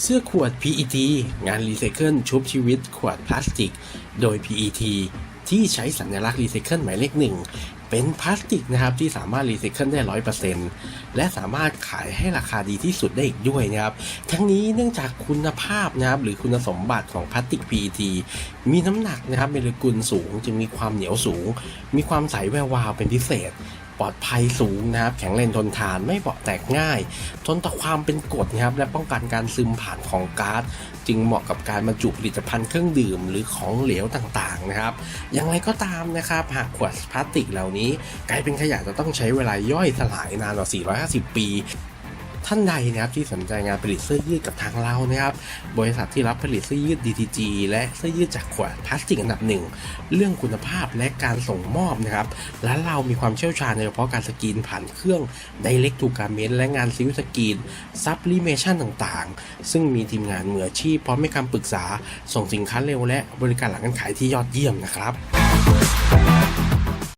เสื้อขวด PET งานรีไซเคิลชุบชีวิตขวดพลาสติก โดย PET ที่ใช้สัญลักษณ์รีไซเคิลหมายเลขหนึ่งเป็นพลาสติกนะครับที่สามารถรีไซเคิลได้ร้อยเปอร์เซ็นต์และสามารถขายให้ราคาดีที่สุดได้อีกด้วยนะครับ ทั้งนี้เนื่องจากคุณภาพนะครับหรือคุณสมบัติของพลาสติก PET มีน้ำหนักนะครับโมเลกุลสูงจึงมีความเหนียวสูง มีความใสแวววาวเป็นพิเศษ ปลอดภัยสูงนะครับ แข็งแรงทนทานไม่เบาะแตกง่าย ทนต่อความเป็นกรดนะครับ และป้องกันการซึมผ่านของก๊าซจึงเหมาะกับการบรรจุผลิตภัณฑ์เครื่องดื่มหรือของเหลวต่างๆนะครับอย่างไรก็ตามนะครับหากขวดพลาสติกเหล่านี้ กลายเป็นขยะจะต้องใช้เวลาย่อยสลายนานกว่า 450 ปี ท่านใดนะครับที่สนใจงานผลิตเสื้อยืดกับทางเรานะครับบริษัทที่รับผลิตเสื้อยืด DTG และเสื้อยืดจากขวดพลาสติกอันดับหนึ่งเรื่องคุณภาพและการส่งมอบนะครับและเรามีความเชี่ยวชาญในเฉพาะการสกรีนผ่านเครื่อง Direct to Garment และงานซิลสกรีน Sublimation ต่างๆ ซึ่งมีทีมงานมืออาชีพพร้อมให้คำปรึกษาส่งสินค้าเร็วและบริการหลังการขายที่ยอดเยี่ยมนะครับ